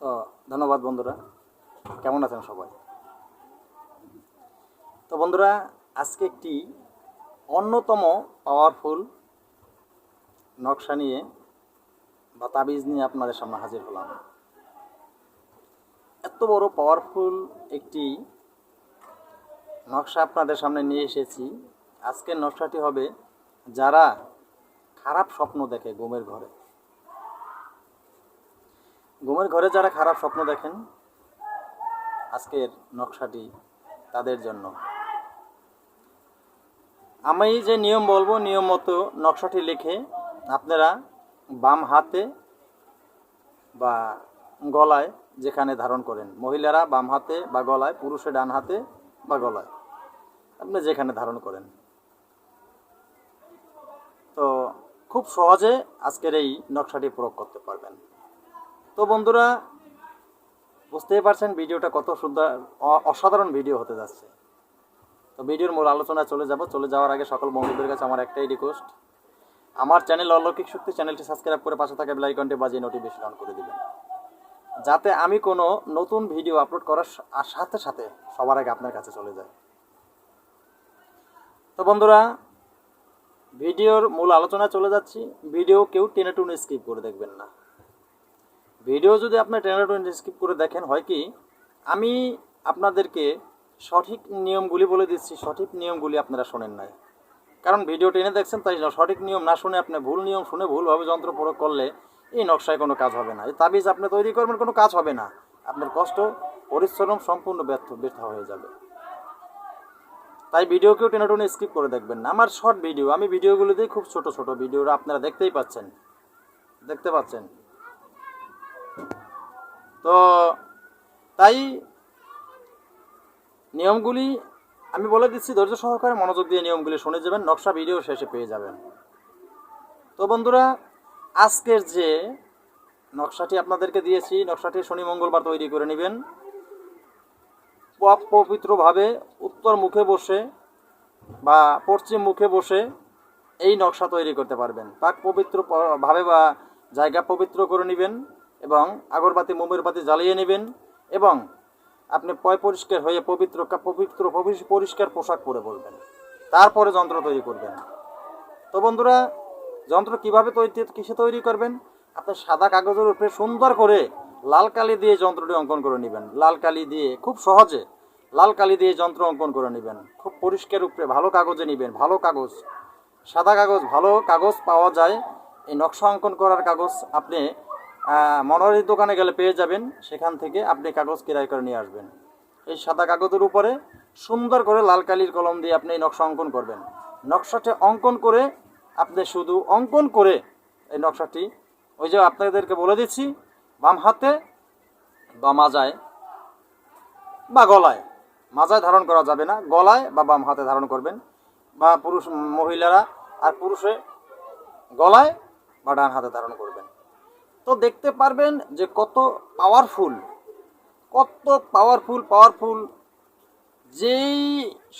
তো ধন্যবাদ বন্ধুরা। কেমন আছেন সবাই? তো বন্ধুরা, আজকে একটি অন্যতম পাওয়ারফুল নকশা নিয়ে বা তাবিজ নিয়ে আপনাদের সামনে হাজির হলাম। এত বড় পাওয়ারফুল একটি নকশা আপনাদের সামনে নিয়ে এসেছি। আজকের নকশাটি হবে, যারা খারাপ স্বপ্ন দেখে ঘুমের ঘরে। ঘুমের ঘরে যারা খারাপ স্বপ্ন দেখেন, আজকের নকশাটি তাদের জন্য। আমি যে নিয়ম বলব, নিয়ম মতো নকশাটি লিখে আপনারা বাম হাতে বা গলায় যেখানে ধারণ করেন, মহিলারা বাম হাতে বা গলায়, পুরুষে ডান হাতে বা গলায়, আপনি যেখানে ধারণ করেন। তো খুব সহজে আজকের এই নকশাটি প্রয়োগ করতে পারবেন। তো বন্ধুরা, বুঝতেই পারছেন ভিডিওটা কত সুন্দর অসাধারণ ভিডিও হতে যাচ্ছে। তো ভিডিওর মূল আলোচনায় চলে যাব। চলে যাওয়ার আগে সকল বন্ধুদের কাছে আমার একটাই রিকোয়েস্ট আমার চ্যানেল অলৌকিক শক্তি, চ্যানেলটি সাবস্ক্রাইব করে পাশে থাকা বেল আইকনটি বাজিয়ে নোটিফিকেশন অন করে দিবেন। যাতে আমি কোনো নতুন ভিডিও আপলোড করার সাথে সাথে সবার আগে আপনার কাছে চলে যায়। তো বন্ধুরা, ভিডিওর মূল আলোচনায় চলে যাচ্ছি। ভিডিও কেউ টেনে টুনে স্কিপ করে দেখবেন না। ভিডিও যদি আপনি টেনে টুনে স্কিপ করে দেখেন, হয় কি, আমি আপনাদেরকে সঠিক নিয়মগুলি বলে দিচ্ছি, সঠিক নিয়মগুলি আপনারা শোনেন নাই। কারণ ভিডিও টেনে দেখছেন, তাই সঠিক নিয়ম না শুনে আপনি ভুল নিয়ম শুনে ভুলভাবে যন্ত্র প্রয়োগ করলে এই নকশায় কোনো কাজ হবে না। এই তাবিজ আপনি তৈরি করবেন, কোনো কাজ হবে না। আপনার কষ্ট, পরিশ্রম সম্পূর্ণ ব্যর্থ বৃথা হয়ে যাবে। তাই ভিডিওকেও টেনে টেনে স্কিপ করে দেখবেন না। আমার শর্ট ভিডিও, আমি ভিডিওগুলোতেই খুব ছোট ছোট ভিডিও আপনারা দেখতেই পাচ্ছেন। দেখতে পাচ্ছেন? তো তাই নিয়মগুলি আমি বলে দিচ্ছি, ধৈর্য সহকারে মনোযোগ দিয়ে নিয়মগুলি শুনে যাবেন, নকশা ভিডিও শেষে পেয়ে যাবেন। তো বন্ধুরা, আজকের যে নকশাটি আপনাদেরকে দিয়েছি, নকশাটি শনি মঙ্গলবার তৈরি করে নেবেন। পবিত্রভাবে উত্তর মুখে বসে বা পশ্চিম মুখে বসে এই নকশা তৈরি করতে পারবেন। পাক পবিত্র প- ভাবে বা জায়গা পবিত্র করে নেবেন। এবং আগরবাতি, মোমেরবাতি জ্বালিয়ে নেবেন এবং আপনি পয় পরিষ্কার হয়ে পবিত্র পবিত্র পরিষ্কার পোশাক পরে বলবেন। তারপরে যন্ত্র তৈরি করবেন। তো বন্ধুরা, যন্ত্র কীভাবে তৈরি, কিসে তৈরি করবেন? আপনি সাদা কাগজের উপরে সুন্দর করে লাল কালি দিয়ে যন্ত্রটি অঙ্কন করে নেবেন। লাল কালি দিয়ে, খুব সহজে লাল কালি দিয়ে যন্ত্র অঙ্কন করে নেবেন। খুব পরিষ্কার উপরে ভালো কাগজে নেবেন, ভালো কাগজ। সাদা কাগজ, ভালো কাগজ পাওয়া যায়। এই নকশা অঙ্কন করার কাগজ আপনি মনোহরির দোকানে গেলে পেয়ে যাবেন। সেখান থেকে আপনি কাগজ ক্রয় করে নিয়ে আসবেন। এই সাদা কাগজের উপরে সুন্দর করে লাল কালির কলম দিয়ে আপনি নকশা অঙ্কন করবেন। নকশাটি অঙ্কন করে আপনি শুধু অঙ্কন করে এই নকশাটি, ওই যে আপনাদেরকে বলে দিচ্ছি, বাম হাতে বা মাজায় বা গলায়। মাজায় ধারণ করা যাবে না, গলায় বা বাম হাতে ধারণ করবেন। বা পুরুষ মহিলারা আর পুরুষে গলায় বা ডান হাতে ধারণ করবেন। তো দেখতে পারবেন যে কত পাওয়ারফুল কত পাওয়ারফুল পাওয়ারফুল যেই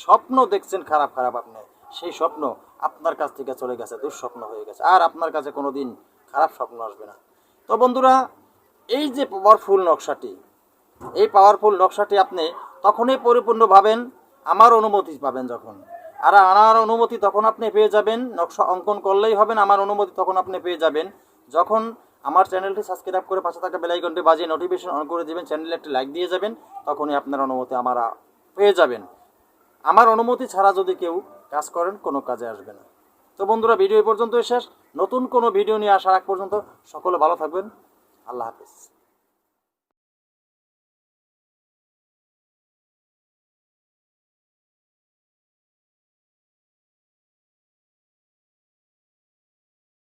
স্বপ্ন দেখছেন খারাপ খারাপ আপনি, সেই স্বপ্ন আপনার কাছ থেকে চলে গেছে, দুঃস্বপ্ন হয়ে গেছে, আর আপনার কাছে কোনো দিন খারাপ স্বপ্ন আসবে না। তো বন্ধুরা, এই যে পাওয়ারফুল নকশাটি, এই পাওয়ারফুল নকশাটি আপনি তখনই পরিপূর্ণ ভাবেন, আমার অনুমতি পাবেন যখন। আর আমার অনুমতি তখন আপনি পেয়ে যাবেন, নকশা অঙ্কন করলেই হবেন আমার অনুমতি তখন আপনি পেয়ে যাবেন। যখন আমার চ্যানেলটি সাবস্ক্রাইব করে পাশে থাকা বেলাইকনটি বাজিয়ে নোটিফিকেশন অন করে দেবেন। চ্যানেলে একটি লাইক দিয়ে যাবেন, তখনই আপনার অনুমতি আমারা পেয়ে যাবেন। আমার অনুমতি ছাড়া যদি কেউ কাজ করেন, কোনো কাজে আসবে না। তো বন্ধুরা ভিডিও এই পর্যন্তই শেষ। নতুন কোনো ভিডিও নিয়ে আসার আগ পর্যন্ত সকলে ভালো থাকবেন। আল্লাহ হাফিজ।